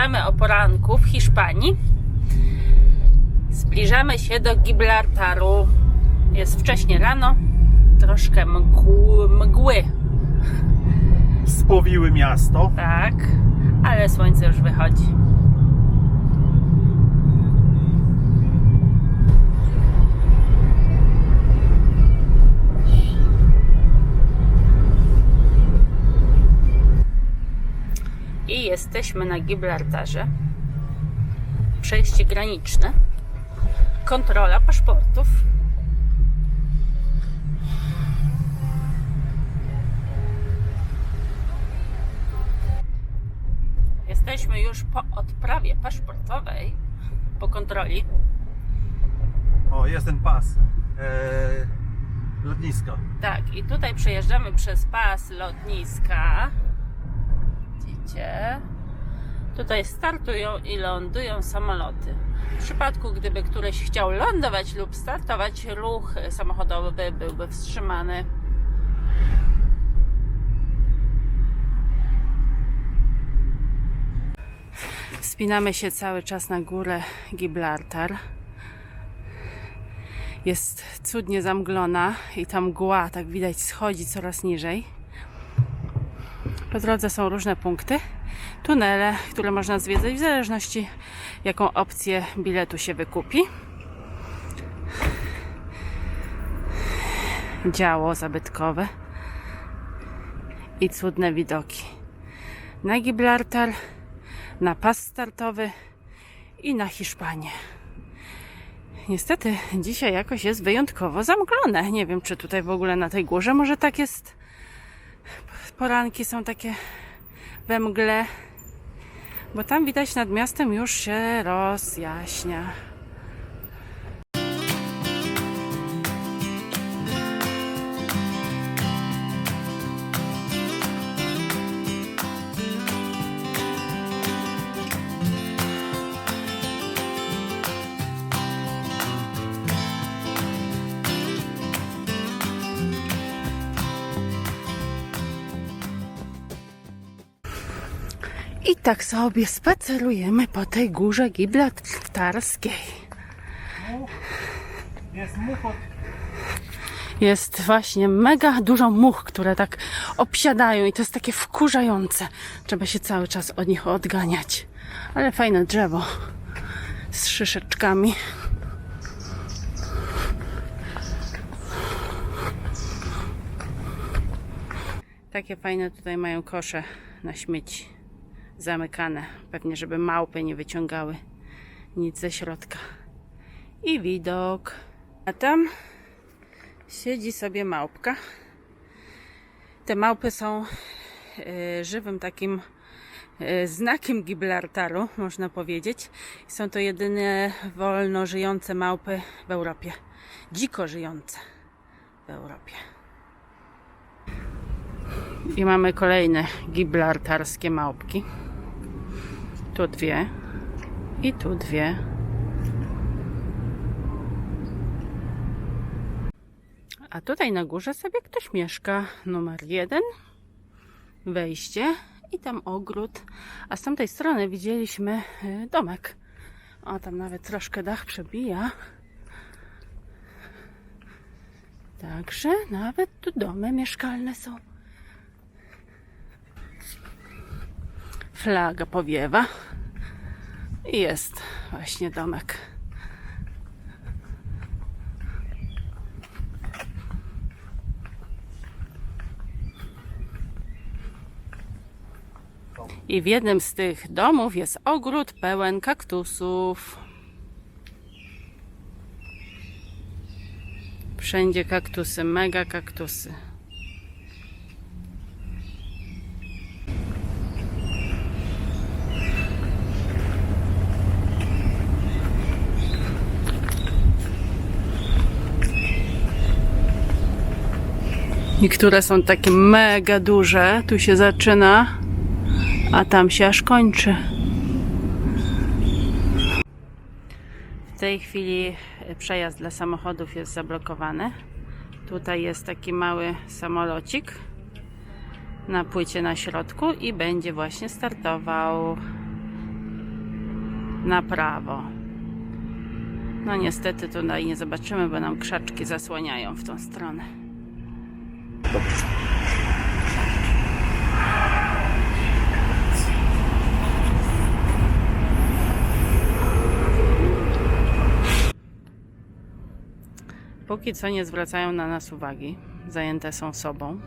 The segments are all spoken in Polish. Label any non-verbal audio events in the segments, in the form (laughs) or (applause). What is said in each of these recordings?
Witamy o poranku w Hiszpanii. Zbliżamy się do Gibraltaru. Jest wcześnie rano, troszkę mgł, mgły, Spowiły miasto. tak, ale słońce już wychodzi. Jesteśmy na Gibraltarze. Przejście graniczne. Kontrola paszportów. Jesteśmy już po odprawie paszportowej, po kontroli. O, jest ten pas. Eee, lotnisko. Tak, i tutaj przejeżdżamy przez pas lotniska. Tutaj startują i lądują samoloty. W przypadku, gdyby któryś chciał lądować lub startować, ruch samochodowy byłby wstrzymany. Wspinamy się cały czas na górę Gibraltar. Jest cudnie zamglona i ta mgła, tak widać, schodzi coraz niżej. Po drodze są różne punkty, tunele, które można zwiedzać w zależności jaką opcję biletu się wykupi. Działo zabytkowe i cudne widoki. Na Gibraltar, na pas startowy i na Hiszpanię. Niestety dzisiaj jakoś jest wyjątkowo zamglone. Nie wiem, czy tutaj w ogóle na tej górze może tak jest. Poranki są takie we mgle, bo tam widać nad miastem już się rozjaśnia. Tak sobie spacerujemy po tej górze gibraltarskiej. Jest much od... Jest właśnie mega dużo much, które tak obsiadają i to jest takie wkurzające. Trzeba się cały czas od nich odganiać. Ale fajne drzewo z szyszeczkami. Takie fajne tutaj mają kosze na śmieci. Zamykane. Pewnie, żeby małpy nie wyciągały nic ze środka. I widok. A tam siedzi sobie małpka. Te małpy są e, żywym takim e, znakiem Gibraltaru, można powiedzieć. Są to jedyne wolno żyjące małpy w Europie. Dziko żyjące w Europie. I mamy kolejne gibraltarskie małpki. Tu dwie i tu dwie. A tutaj na górze sobie ktoś mieszka. Numer jeden. Wejście i tam ogród. A z tamtej strony widzieliśmy y, domek. O, tam nawet troszkę dach przebija. Także nawet tu domy mieszkalne są. Flaga powiewa. I jest właśnie domek. I w jednym z tych domów jest ogród pełen kaktusów. Wszędzie kaktusy, mega kaktusy. Niektóre są takie mega duże. Tu się zaczyna, a tam się aż kończy. W tej chwili przejazd dla samochodów jest zablokowany. Tutaj jest taki mały samolocik na płycie na środku i będzie właśnie startował. na prawo. No niestety tutaj nie zobaczymy, bo nam krzaczki zasłaniają w tą stronę. Póki co nie zwracają na nas uwagi. Zajęte są sobą.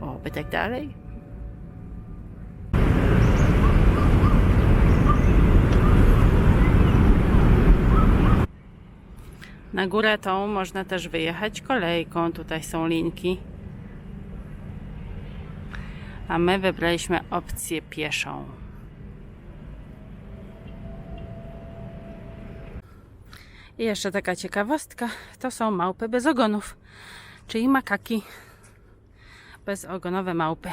O, by tak dalej? Na górę tą można też wyjechać kolejką. Tutaj są linki. A my wybraliśmy opcję pieszą. I jeszcze taka ciekawostka, to są małpy bez ogonów, czyli makaki bezogonowe małpy.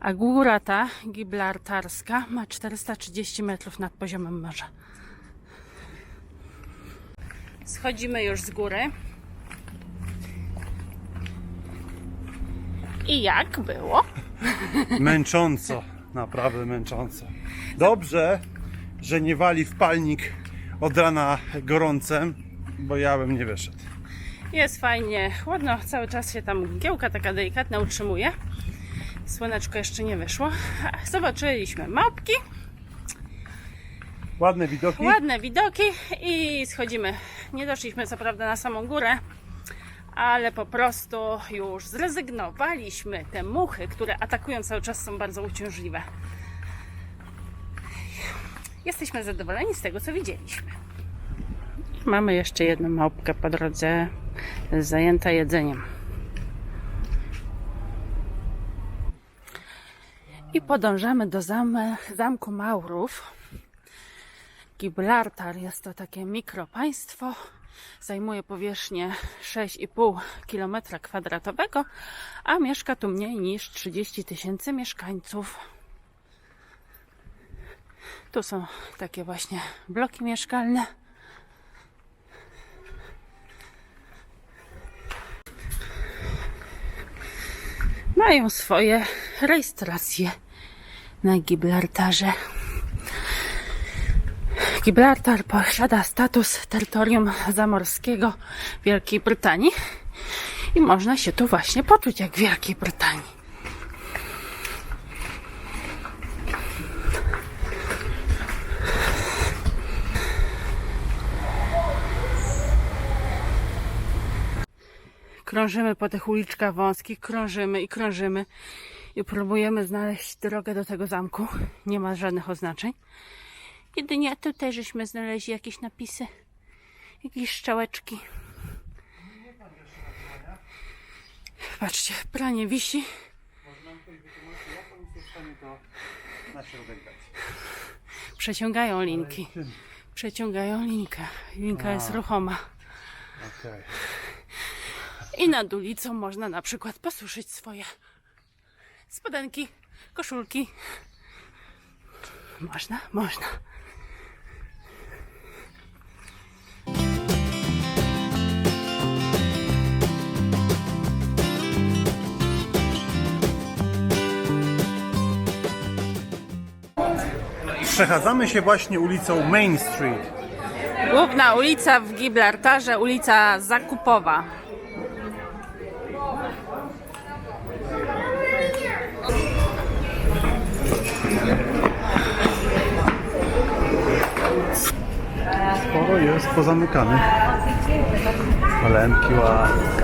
A góra ta, Gibraltarska, ma 430 metrów nad poziomem morza. Schodzimy już z góry. I jak było? (laughs) Męcząco, naprawdę męcząco. Dobrze, że nie wali w palnik od rana gorącem, bo ja bym nie wyszedł. Jest fajnie, chłodno, cały czas się tam mgiełka taka delikatna utrzymuje. Słoneczko jeszcze nie wyszło. Zobaczyliśmy małpki, Ładne widoki. ładne widoki i schodzimy. Nie doszliśmy co prawda na samą górę, ale po prostu już zrezygnowaliśmy. Te muchy, które atakują cały czas są bardzo uciążliwe. Jesteśmy zadowoleni z tego, co widzieliśmy. Mamy jeszcze jedną małpkę po drodze zajęta jedzeniem. I podążamy do zame, zamku Maurów. Gibraltar jest to takie mikropaństwo. Zajmuje powierzchnię 6,5 km kwadratowego, a mieszka tu mniej niż 30 tysięcy mieszkańców. Tu są takie właśnie bloki mieszkalne. Mają swoje rejestracje na Gibraltarze. Gibraltar posiada status terytorium zamorskiego Wielkiej Brytanii i można się tu właśnie poczuć jak w Wielkiej Brytanii. Krążymy po tych uliczkach wąskich, krążymy i krążymy i próbujemy znaleźć drogę do tego zamku. Nie ma żadnych oznaczeń. Jedynie tutaj żeśmy znaleźli jakieś napisy, jakieś szczałeczki. Patrzcie, pranie wisi. Przeciągają linki. Przeciągają linkę. Linka jest ruchoma. Okej. I nad ulicą można na przykład posuszyć swoje spodenki, koszulki. Można, można. Przechadzamy się właśnie ulicą Main Street. Główna ulica w Gibraltarze, ulica Zakupowa. Sporo jest pozamykane. Palemki ładne.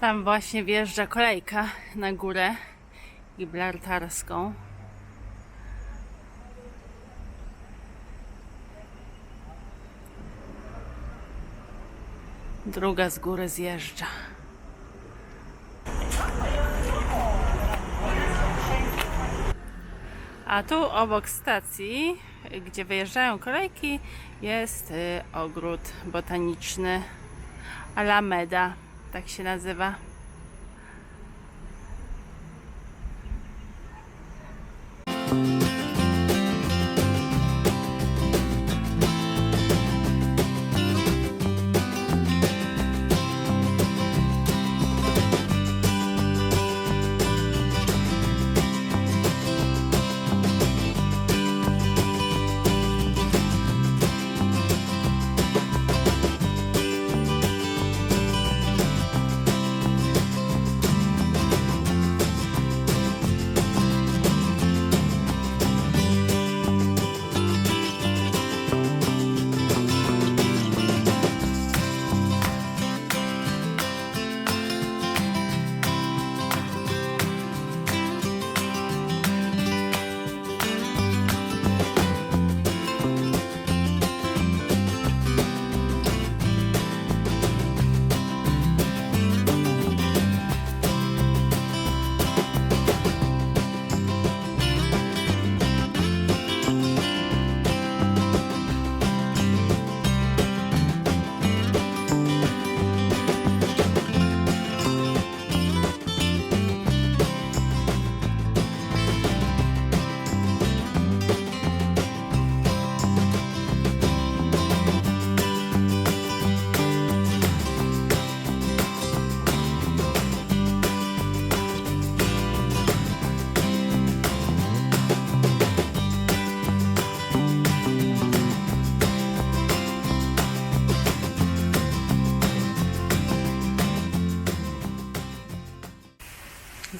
Tam właśnie wjeżdża kolejka na górę gibraltarską. Druga z góry zjeżdża. A tu obok stacji, gdzie wyjeżdżają kolejki, jest y, ogród botaniczny Alameda, tak się nazywa.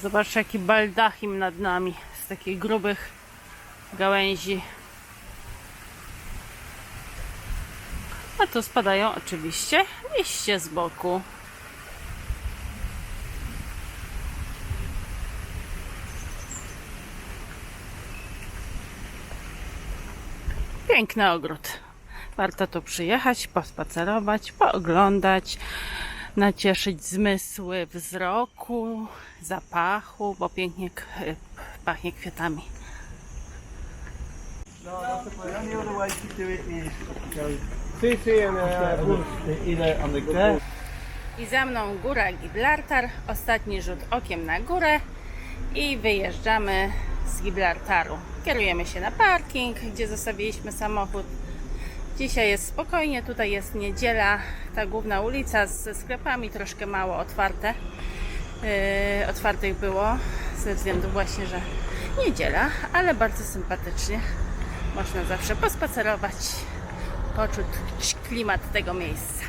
Zobaczcie jaki baldachim nad nami z takich grubych gałęzi. A tu spadają oczywiście liście z boku. Piękny ogród. Warto tu przyjechać, pospacerować, pooglądać, nacieszyć zmysły wzroku, zapachu, bo pięknie pachnie kwiatami. I za mną góra Gibraltar, ostatni rzut okiem na górę i wyjeżdżamy z Gibraltaru. Kierujemy się na parking, gdzie zostawiliśmy samochód. Dzisiaj jest spokojnie, tutaj jest niedziela, ta główna ulica ze sklepami troszkę mało otwarte. Yy, otwartych było ze względu właśnie, że niedziela, ale bardzo sympatycznie. Można zawsze pospacerować, poczuć klimat tego miejsca.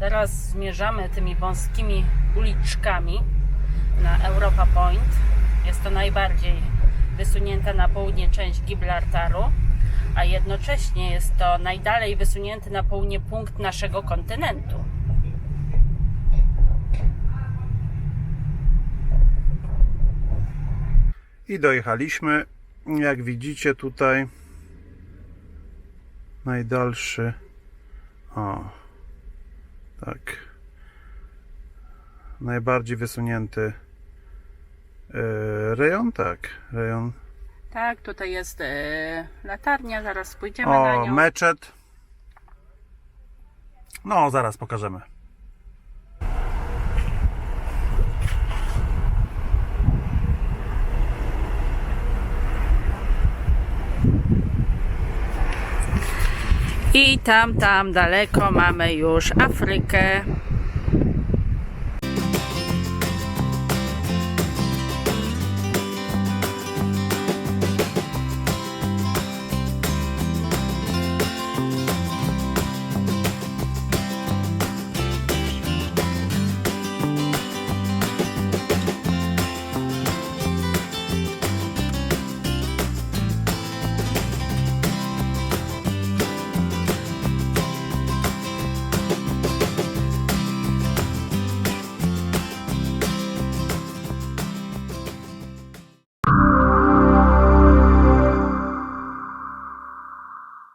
Teraz zmierzamy tymi wąskimi uliczkami na Europa Point. Jest to najbardziej wysunięta na południe część Gibraltaru, a jednocześnie jest to najdalej wysunięty na południe punkt naszego kontynentu. I dojechaliśmy. Jak widzicie tutaj najdalszy o tak najbardziej wysunięty e, rejon, tak, rejon Tak, tutaj jest e, latarnia, zaraz pójdziemy na o nią. meczet no zaraz pokażemy I tam, tam daleko mamy już Afrykę.